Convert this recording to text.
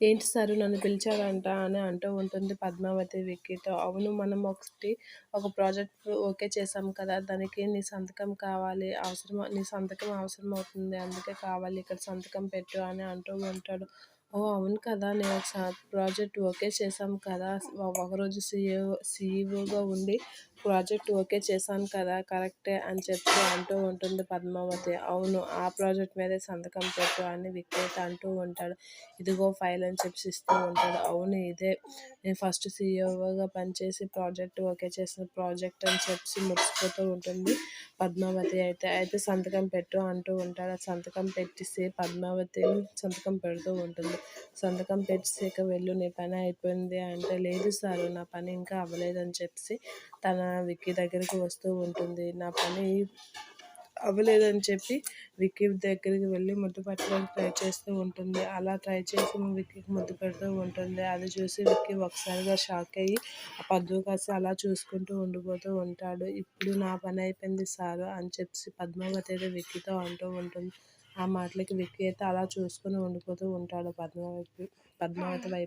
ఏంటి సారు నన్ను పిలిచారంట అని అంటూ ఉంటుంది పద్మావతి విక్కీతో. అవును మనం ఒకటి ఒక ప్రాజెక్ట్ ఓకే చేసాం కదా దానికి నీ సంతకం కావాలి అవసరం నీ సంతకం అవసరం అవుతుంది అందుకే కావాలి ఇక్కడ సంతకం పెట్టు అని అంటూ ఉంటాడు. ఓ అవును కదా. నేను ఒకసారి ప్రాజెక్ట్ ఓకే చేశాము కదా. ఒకరోజు సీఈఓ సీఈఓగా ఉండి ప్రాజెక్ట్ ఓకే చేశాను కదా కరెక్టే అని చెప్పి అంటూ ఉంటుంది పద్మావతి. అవును ఆ ప్రాజెక్ట్ మీదే సంతకం పెట్టు అని విక్రేత అంటూ ఉంటాడు. ఇదిగో ఫైల్ అని చెప్పి ఇస్తూ ఉంటాడు. అవును ఇదే. నేను ఫస్ట్ సీఈఓగా పనిచేసి ప్రాజెక్ట్ ఓకే చేసిన ప్రాజెక్ట్ అని చెప్పి మురిసిపోతూ ఉంటుంది పద్మావతి అయితే. అయితే సంతకం పెట్టు అంటూ ఉంటాడు. సంతకం పెట్టేసి పద్మావతి సంతకం పెడుతూ ఉంటుంది. సంతకం పెట్టేసాక వెళ్ళు నీ పని అయిపోయింది అంటే లేదు సార్ నా పని ఇంకా అవ్వలేదని చెప్పి తన విక్కీ దగ్గరికి వస్తూ ఉంటుంది. నా పని అవ్వలేదని చెప్పి విక్కీ దగ్గరికి వెళ్ళి ముద్దు పెట్టడానికి ట్రై చేస్తూ ఉంటుంది. అలా ట్రై చేసి విక్కీకి ముద్దు పెడుతూ ఉంటుంది. అది చూసి విక్కీ ఒకసారిగా షాక్ అయ్యి ఆ పద్దు కాసి అలా చూసుకుంటూ ఉండిపోతూ ఉంటాడు. ఇప్పుడు నా పని అయిపోయింది సారు అని చెప్పి పద్మావతి అయితే విక్కీతో అంటూ ఉంటుంది. ఆ మాటలకి విక్కీ అయితే అలా చూసుకుని ఉండిపోతూ ఉంటాడు పద్మావతి పద్మావతి వైపు.